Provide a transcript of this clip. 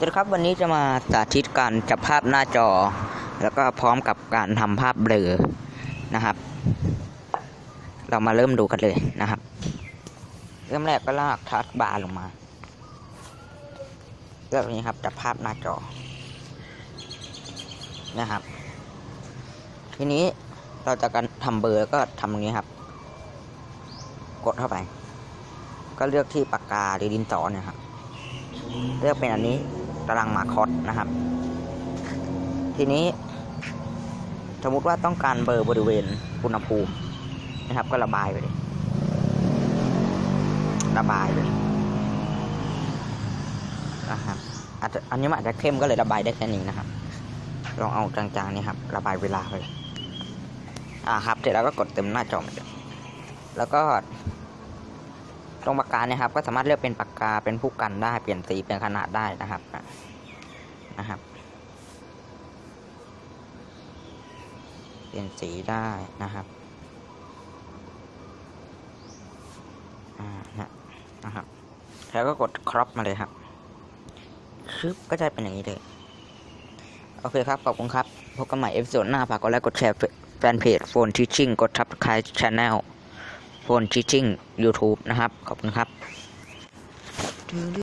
สครับวันนี้จะมาสาธิตการจับภาพหน้าจอ แล้วก็พร้อมกับการทำภาพเบลอนะครับ เรามาเริ่มดูกันเลยนะครับ เริ่มแรกก็ลากทัชบาร์ลงมาเลือกนี้ครับจับภาพหน้าจอนะครับ ทีนี้เราจะการทำเบล้วก็ทำอย่างนี้ครับ กดเข้าไป ก็เลือกที่ปากกาหรือดินสอเนี่ยครับเลือกเป็นอันนี้ ตารางมาคอสนะครับ ทีนี้ สมมติว่าต้องการเบอร์บริเวณอุณหภูมินะครับ ก็ระบายไปเลย ระบายเลยนะครับอาจจะอันนี้มันอาจจะเข้มก็เลยระบายได้แค่นี้นะครับ ลองเอาจางๆนี่ครับ ระบายเวลาไปเลยอ่าครับเสร็จแล้วก็กดเต็มหน้าจอเหมือนเดิมแล้วก็ ตรงปากกาเนี่ยครับ ก็สามารถเลือกเป็นปากกาเป็นผู้กันได้เปลี่ยนสีเป็นขนาดได้นะครับนะครับ เปลี่ยนสีได้นะครับอ่านะนะครับ แล้วก็กดครอปมาเลยครับชึบก็จะเป็นอย่างนี้เลย โอเคครับ ขอบคุณครับ พบกันใหม่เอพิโซดหน้าฝากกดไลค์กดแชร์แฟนเพจโฟนทิชชิ่งกดทับคลายชาแนล โฟนทิชชิ่ง YouTube นะครับ ขอบคุณครับ